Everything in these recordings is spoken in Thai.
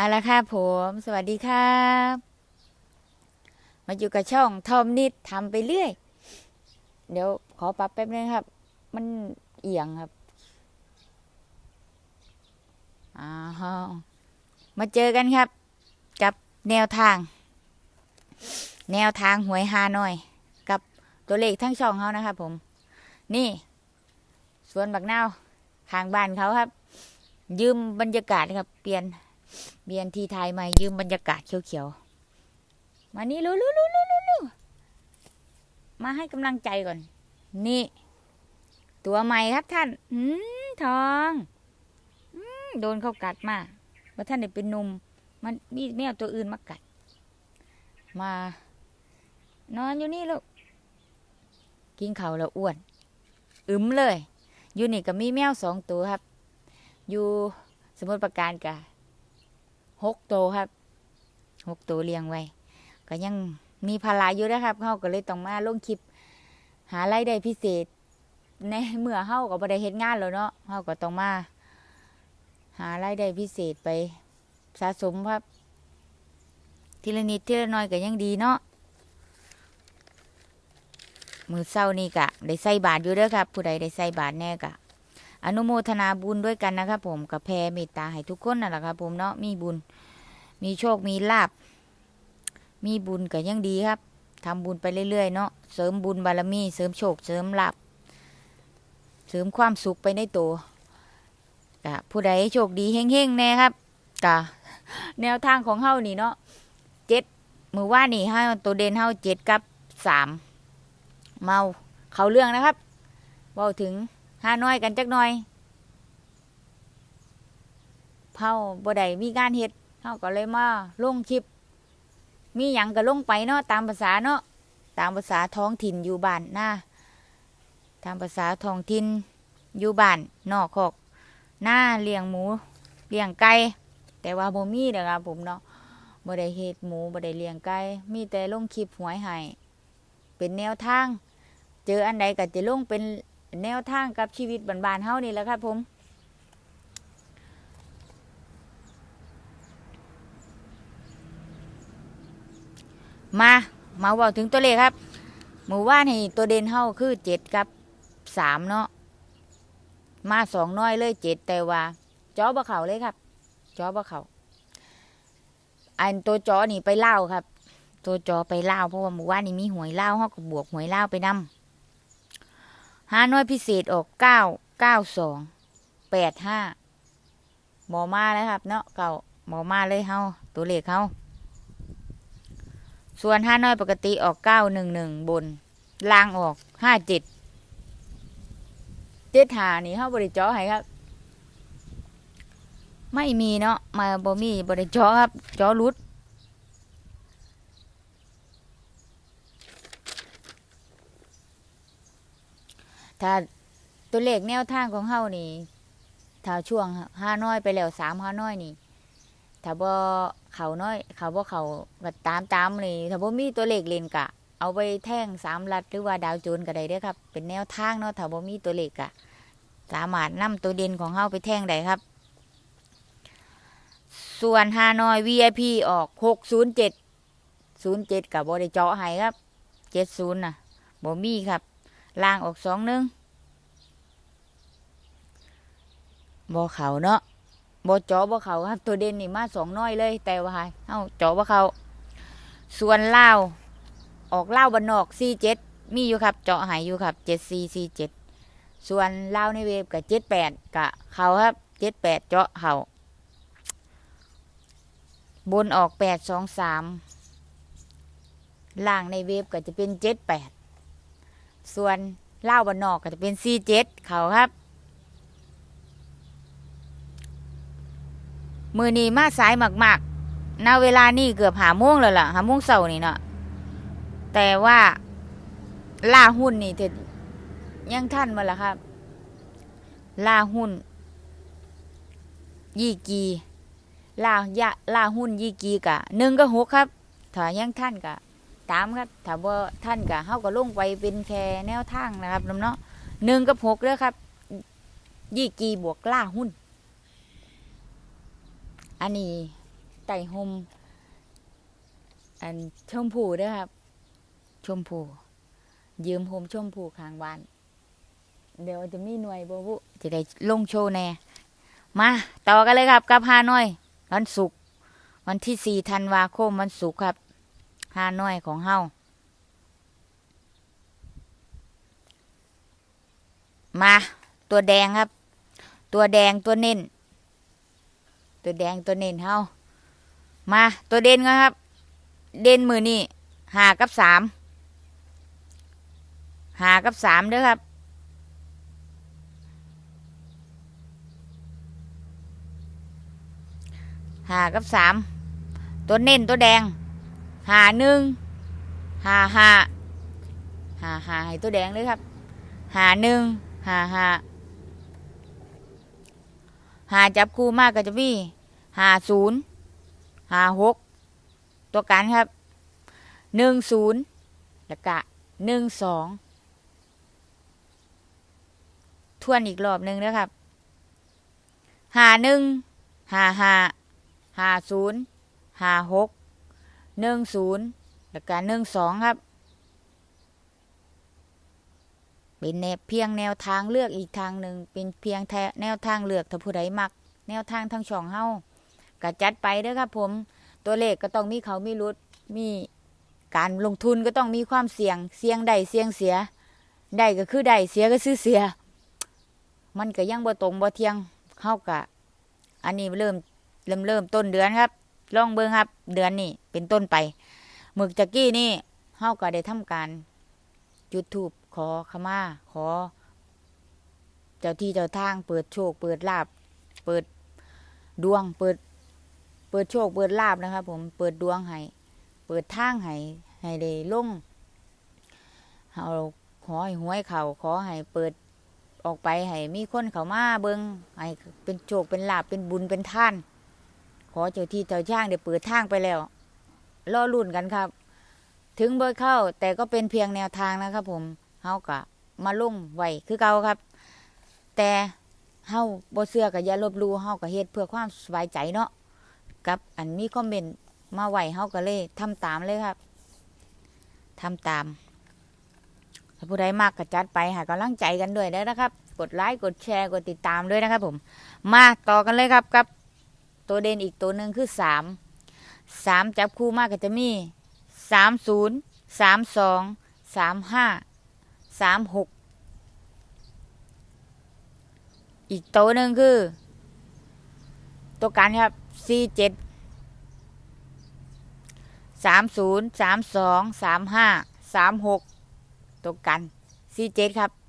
เอาละครับผม สวัสดีครับ มาอยู่กับช่องทอมนิดทำไปเรื่อย เดี๋ยวขอปรับแป๊บนึงครับ มันเอียงครับอ้าวมาเจอกันครับ กับแนวทาง แนวทางหวยฮาหน่อย กับตัวเลขทั้งช่องเขานะครับผม นี่ สวนบักนาวข้างบ้านเขาครับ ยืมบรรยากาศครับ เปลี่ยน เปลี่ยนทีไทยใหม่ยืมบรรยากาศเขียวๆ มานี่รู้รู้รู้รู้รู้มาให้กำลังใจก่อน นี่ ตัวใหม่ครับท่าน อืมทองอืมโดนเขากัดมาว่าท่านเนี่ยเป็นหนุ่มมันมีแมวตัวอื่นมากัด มา นอนอยู่นี่ลูกกินข้าวแล้วอ้วน อึมเลย อยู่นี่ก็มีแมวสองตัวครับ อยู่สมุทรปราการกะ หกตัวครับหกตัวเลี้ยงไว้ ก็ยังมีภาระอยู่นะครับเขาก็เลยต้องมาลงคลิป หารายได้พิเศษ ในเมื่อเขาก็บ่ได้เฮ็ดงานแล้วเนาะเขาก็ต้องมา หารายได้พิเศษไปสะสมครับ ทีละนิดทีละน้อยก็ยังดีเนาะมือเศร้านี่กะ ได้ใส่บาทอยู่เด้อครับ ผู้ใดได้ใส่บาทแน่กะ อนุโมทนาบุญด้วยกันนะครับผมกับแพรเมตตาให้ทุกคนนั่นแหละครับผมเนาะมีบุญ มีโชคมีลาบ มีบุญก็ยังดีครับทำบุญไปเรื่อยๆเนาะเสริมบุญบารมี เสริมโชคเสริมลาบเสริมความสุขไปในตัวกะผู้ใดโชคดีเฮงๆแน่ครับกะแนวทางของเฮานี่เนาะเจ็ดมือว่านี่ให้ตัวเด่นเฮาเจ็ดกับสามเมาเขาเรื่องนะครับเว้าถึง หาน้อยกันจักหน่อยเฮาบ่ได้มีงานเฮ็ดเฮาก็เลยมาลงคลิป มีหยังก็ลงไปเนาะตามภาษาเนาะตามภาษาท้องถิ่นอยู่บ้านหน้าตามภาษาท้องถิ่นอยู่บ้านนอกคอกหน้าเลี้ยงหมูเลี้ยงไก่แต่ว่าบ่มีเด้อครับผมเนาะบ่ได้เฮ็ดหมูบ่ได้เลี้ยงไก่มีแต่ลงคลิปหวยให้เป็นแนวทาง เจออันใดก็จะลงเป็น แนวทางกับชีวิตบานๆเฮานี่แหละครับผมมามาบอกถึงตัวเลขครับหมู่ว่านี่ตัวเด่นเฮาคือเจ็ดกับสามเนาะมาสองน้อยเลยเจ็ดแต่ว่าจอบะเขาเลยครับจอบะเขาอันตัวจอนี่ไปเล่าครับ ตัวจอไปเล่าเพราะว่าหมู่ว่านี่มีหวยเล่าเฮาก็บวกหวยเล่าไปนำ ห้าน้อยพิเศษออกเก้าเก้าสองแปดห้าหมอมาเลยครับเนาะเก่าหมอมาเลยเฮาตัวเลขเฮาส่วนห้าน้อยปกติออกเก้าหนึ่งหนึ่งบนล่างออกห้าเจ็ดเจ็ดหานี่เฮาบริจอให้ครับ ไม่มีเนาะมาบ่มีบริจอครับจอรุด ถ้าตัวเลขแนวทางของเฮานี่ถ้าช่วงห้าน้อยไปแล้วสามห้าน้อยนี่ ถ้าบ่เขาน้อย เขาบ่เขาก็ตามตามเลยถ้าบ่มีตัวเลขเลนกะ เอาไปแท่งสามลัดหรือว่าดาวโจนก็ได้เด้อครับ เป็นแนวทางเนาะถ้าบ่มีตัวเลขกะ สามารถนำตัวเด่นของเฮาไปแท่งได้ครับ ส่วนฮานอย VIP ออกหกศูนย์เจ็ดศูนย์เจ็ดกับบ่ได้เจาะให้ครับเจ็ดศูนย์น่ะบ่มีครับ ล่างออกสองหนึ่งบ่เขาเนาะบ่จาะบ่เขาครับ ตัวเด่นนี่มาสองน้อยเลย แต่ว่าเอ้าจาะบ่เขาส่วนเล่าออกเล่าบันนอกสี่เจ็ดมีอยู่ครับ เจาะหายอยู่ครับเจ็ดสี่สี่เจ็ดส่วนเล่าในเว็บกับเจ็ดแปดกะเขาครับเจ็ดแปดเจาะเขาบนออกแปดสองสามล่างในเว็บก็จะเป็นเจ็ดแปด ส่วนเล่าบนนอกก็จะเป็นซีเจ็ดเขาครับ มือนี้มาสายมากๆณเวลานี่เกือบหาโมงแล้วล่ะหาโมงเสาร์นี่เนาะแต่ว่าล่าหุ้นนี่เถิดยังท่านมาละครับ ล่าหุ้น ยี่กีล่ายะล่าหุ้นยี่กีกะหนึ่งก็หกครับถ้ายังท่านกะ ตามครับถ้าว่าท่านกะเฮาก็ลงไปเป็นแค่แนวทางนะครับน้ำเนาะหนึ่งกับหกเด้อครับ ยี่กีบวกล่าหุ้น อันนี้ไต่หมอันชมพูเด้วยครับ ชมพู ยืมโฮมชมพูข้างบ้าน เดี๋ยวจะมีหน่วยบบุจะได้ลงโชว์แน่มา ต่อกันเลยครับกับฮานอย วันศุกร์วันที่สี่ธันวาคมวันศุกร์ครับ ฮานอยของเฮามาตัวแดงครับ ตัวแดงตัวเน้น ตัวแดงตัวเน้นเฮามาตัวเด่นก่อนครับ เด่นมือนี่หากับสามหากับสามเด้อครับ หากับสามตัวเน้นตัวแดง หาหนึ่งหาหาหาหาให้ตัวแดงเลยครับหาหนึ่งหาหาหาจับคู่มากก็จะมีหาศูนย์หาหกตัวกันครับหนึ่งศูนย์แล้วก็หนึ่งสองทวนอีกรอบหนึ่งนะครับหาหนึ่งหาหาหาศูนย์หาหก หนึ่งศูนย์แล้วก็หนึ่งสองครับ เป็นแนวเพียงแนวทางเลือกอีกทางหนึ่งเป็นเพียงแทแนวทางเลือกถ้าผู้ใดมัก แนวทางทั้งช่องเฮาก็จัดไปเด้อครับผมตัวเลขก็ต้องมีเขามีรุดมีการลงทุนก็ต้องมีความเสี่ยง เสี่ยงได้เสี่ยงเสียได้ก็คือได้เสียก็ซื้อเสีย มันก็ยังบ่ตรงบ่เที่ยงเฮากะ อันนี้เริ่มเริ่มเริ่มต้นเดือนครับ ลองเบิ่งครับ เดือนนี้เป็นต้นไปหมึกจักกี้นี่เฮาก็ได้ทำการจุดธูปขอขมาขอ เจ้าที่เจ้าทาง เปิดโชค เปิดลาบ เปิดดวง เปิด เปิดโชค เปิดลาบนะครับ ผมเปิดดวงให้เปิดทางให้ให้ได้ลงเอาขอให้หวยเขาขอให้เปิดออกไปให้มีคนเขามาเบิงให้เป็นโชคเป็นลาบเป็นบุญเป็นท่าน ขอเจ้าที่เจ้าช่างได้เปิดทางไปแล้วรอรุ่นกันครับ ถึงเบอร์เข้าแต่ก็เป็นเพียงแนวทางนะครับ ผมเฮากะมาลุ่งไว้คือเก่าครับ แต่เฮาบ่เชื่อก็อย่าลบลู่เฮาก็เฮ็ดเพื่อความสบายใจเนาะกับอันมีคอมเมนต์มาไหวเฮาก็เลยทำตามเลยครับทำตามถ้าผู้ใดมากก็จัดไปหากำลังใจกันด้วยได้นะครับ กดไลค์กดแชร์กดติดตามด้วยนะครับ ผม มาต่อกันเลยครับกับ ตัวเด่นอีกตัวหนึ่งคือสามสามจับคู่มากก็จะมีสามศูนย์สามสองสามห้าสามหกอีกตัวหนึ่งคือ ตัวกันครับสี่เจ็ดสามศูนย์สามสองสามห้าสามหกตัวกันสี่เจ็ดครับ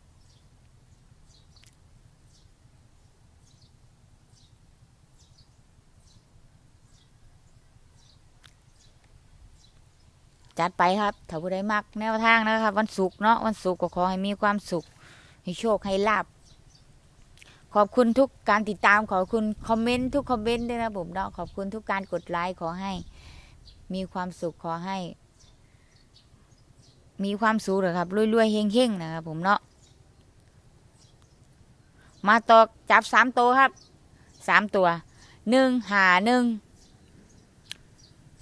จัดไปครับถ้าผู้ใดมักแนวทางนะครับ วันศุกร์เนาะวันศุกร์ก็ขอให้มีความสุข ให้โชคให้ลาบขอบคุณทุกการติดตามขอบคุณคอมเมนต์ทุกคอมเมนต์ด้วยนะผมเนาะขอบคุณทุกการกดไลค์ขอให้ มีความสุขขอให้ มีความสุขเลยครับรวยๆเฮงๆนะครับผมเนาะมาต่อจับสามตัวครับสามตัวหนึ่งหาหนึ่ง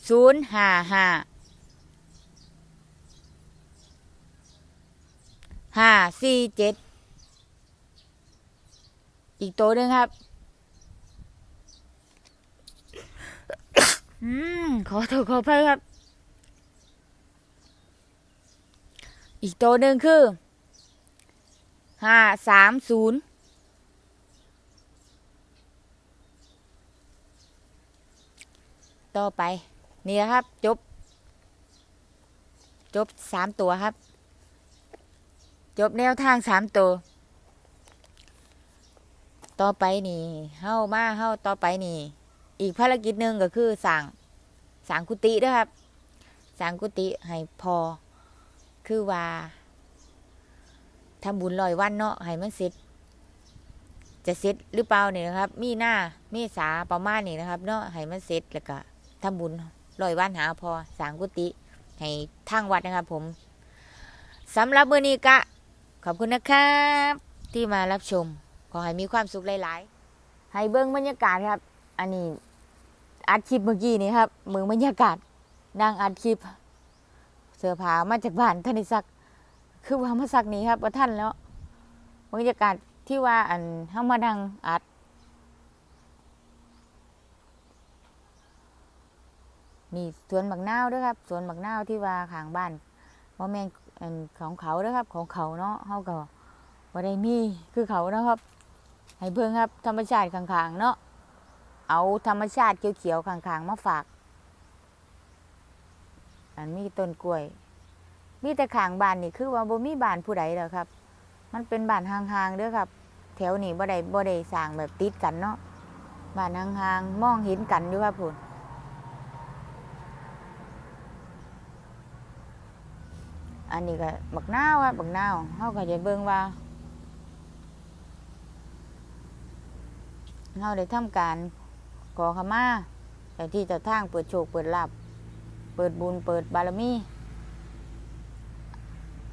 ศูนย์หาหา ห้าสี่เจ็ดอีกตัวหนึ่งครับ อืม ขอโทษขออภัยครับ อีกตัวหนึ่งคือห้าสามศูนย์ต่อไป นี่นะครับ จบ จบสามตัวครับ จบแนวทางสามตัว ต่อไปนี่เฮ้ามาเฮ้าต่อไปนี่ อีกภารกิจหนึ่งก็คือสั่งสั่งกุฏิด้วยครับสั่งกุฏิให้พอ คือว่าทำบุญลอยวันเนาะให้มันเสร็จจะเสร็จหรือเปล่าเนี่ยนะครับ มีหน้าเมษาประมาณนี้นะครับ เนาะให้มันเสร็จแล้วก็ทำบุญลอยวันหาพอสั่งกุฏิให้ทางวัดนะครับผมสำหรับมื้อนี้กะ ขอบคุณนะครับ ที่มารับชม ขอให้มีความสุขหลาย ๆ ให้เบิ้งบรรยากาศครับ อันนี้อัดคลิปเมื่อกี้นี่ครับเมืองบรรยากาศนั่งอัดคลิป เสื้อผ้ามาจากบ้านท่านได้ซัก คือว่ามาซักนี้ครับว่าท่านแล้วบรรยากาศที่ว่าอันเฮามานั่งอัด นี่สวนบักนาวด้วยครับสวนบักนาวที่ว่าข้างบ้าน ว่าแม่นอันของเขาเด้วครับ ของเขาเนาะเฮาก็บ่ได้มีคือเขานะครับ ให้เบิ่งครับ ธรรมชาติข้างๆเนาะเอาธรรมชาติเขียวๆข้างๆมาฝาก อันมีต้นกล้วย มีแต่ข้างบ้านนี่คือว่าบ่มีบ้านผู้ใดแล้วครับ มันเป็นบ้านห่างๆเด้อครับ แถวนี้บ่ได้บ่ได้สร้างแบบติดกันเนาะบ้านห่างๆมองเห็นกันอยู่ครับพุ่น อันนี้ก็บักนาวครับบักนาวเขาก็จะเบิ่งว่าเขาได้ทำการขอขมาแต่ที่เจะทางเปิดโชคเปิดลาบเปิดบุญเปิดบารมี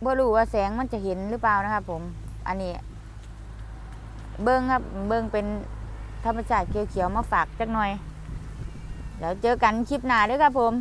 บ่รู้ว่าแสงมันจะเห็นหรือเปล่านะครับผม อันนี้ เบิ่งครับ เบิ่งเป็นธรรมชาติเขียวๆมาฝากจักหน่อย เดี๋ยวเจอกันคลิปหน้าด้วยครับผม